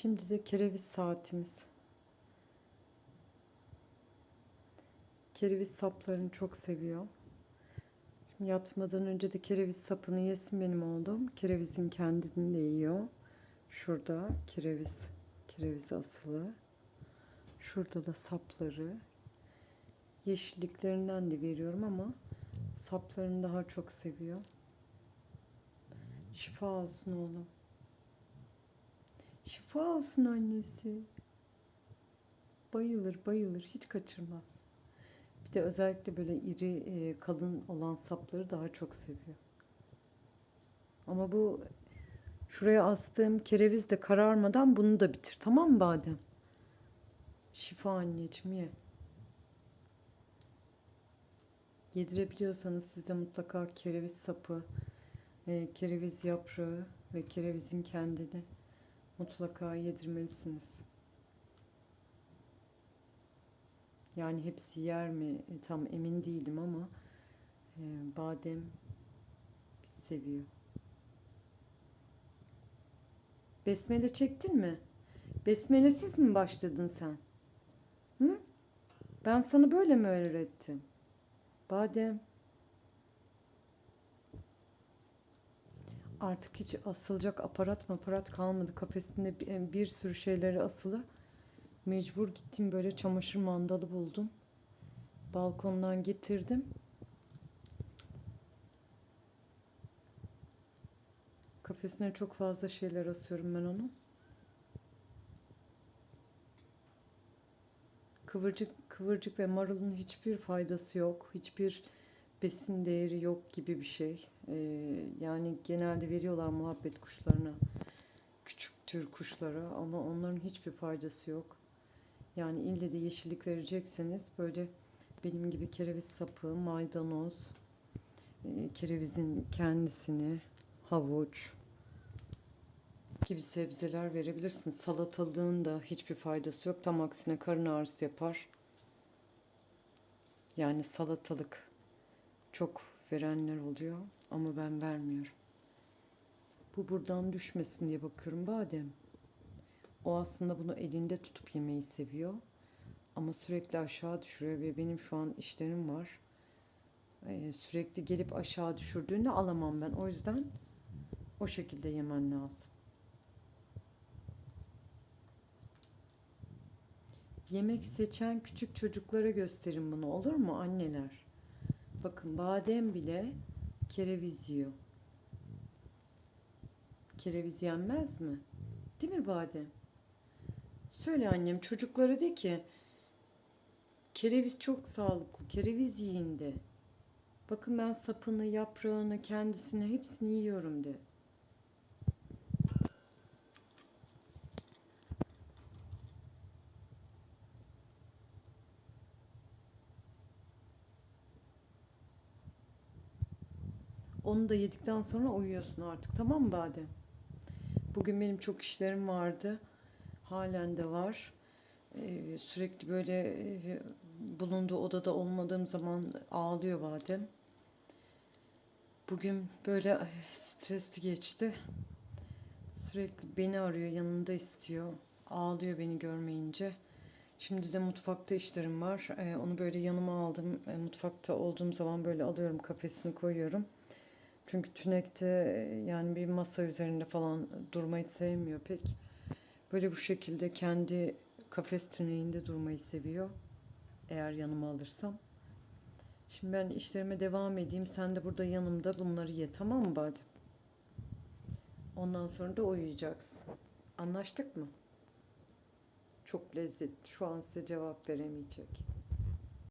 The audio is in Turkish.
Şimdi de kereviz saatimiz. Kereviz saplarını çok seviyor. Şimdi yatmadan önce de kereviz sapını yesin benim oğlum. Kerevizin kendini de yiyor. Şurada kereviz, kereviz asılı. Şurada da sapları. Yeşilliklerinden de veriyorum ama saplarını daha çok seviyor. Şifa olsun oğlum. Şifa olsun annesi. Bayılır bayılır hiç kaçırmaz. Bir de özellikle böyle iri e, kalın olan sapları daha çok seviyor. Ama bu şuraya astığım kereviz de kararmadan bunu da bitir tamam mı badem? Şifa anneciğim ye. Yedirebiliyorsanız siz de mutlaka kereviz sapı, kereviz yaprağı ve kerevizin kendini mutlaka yedirmelisiniz. Yani hepsi yer mi e, tam emin değilim ama e, badem seviyor. Besmele çektin mi? Besmelesiz mi başladın sen? Hı? Ben sana böyle mi öğrettim? Badem. Artık hiç asılacak aparat aparat kalmadı. Kafesinde bir, bir sürü şeyleri asılı. Mecbur gittim böyle çamaşır mandalı buldum. Balkondan getirdim. Kafesine çok fazla şeyler asıyorum ben onun. Kıvırcık, kıvırcık ve marulun hiçbir faydası yok. Hiçbir besin değeri yok gibi bir şey. Ee, yani genelde veriyorlar muhabbet kuşlarına. Küçük tür kuşlara ama onların hiçbir faydası yok. Yani ille de yeşillik verecekseniz böyle benim gibi kereviz sapı, maydanoz, e, kerevizin kendisini, havuç gibi sebzeler verebilirsiniz. Salatalığın da hiçbir faydası yok. Tam aksine karın ağrısı yapar. Yani salatalık çok verenler oluyor ama ben vermiyorum. Bu buradan düşmesin diye bakıyorum badem. O aslında bunu elinde tutup yemeyi seviyor. Ama sürekli aşağı düşürüyor ve benim şu an işlerim var. Ee, sürekli gelip aşağı düşürdüğünde alamam ben. O yüzden o şekilde yemen lazım. Yemek seçen küçük çocuklara gösterin bunu olur mu anneler? Bakın badem bile kereviz yiyor. Kereviz yenmez mi? Değil mi badem? Söyle annem çocuklara de ki kereviz çok sağlıklı. Kereviz yiyin de. Bakın ben sapını, yaprağını, kendisini hepsini yiyorum de. Onu da yedikten sonra uyuyorsun artık. Tamam mı Badem? Bugün benim çok işlerim vardı. Halen de var. Ee, sürekli böyle e, bulunduğu odada olmadığım zaman ağlıyor Badem. Bugün böyle ay, stresli geçti. Sürekli beni arıyor, yanında istiyor. Ağlıyor beni görmeyince. Şimdi de mutfakta işlerim var. Ee, onu böyle yanıma aldım. Ee, mutfakta olduğum zaman böyle alıyorum, kafesini koyuyorum. Çünkü tünekte e, yani bir masa üzerinde falan durmayı sevmiyor pek. Böyle bu şekilde kendi kafes tüneğinde durmayı seviyor. Eğer yanıma alırsam. Şimdi ben işlerime devam edeyim. Sen de burada yanımda bunları ye tamam mı Badem? Ondan sonra da uyuyacaksın. Anlaştık mı? Çok lezzetli. Şu an size cevap veremeyecek.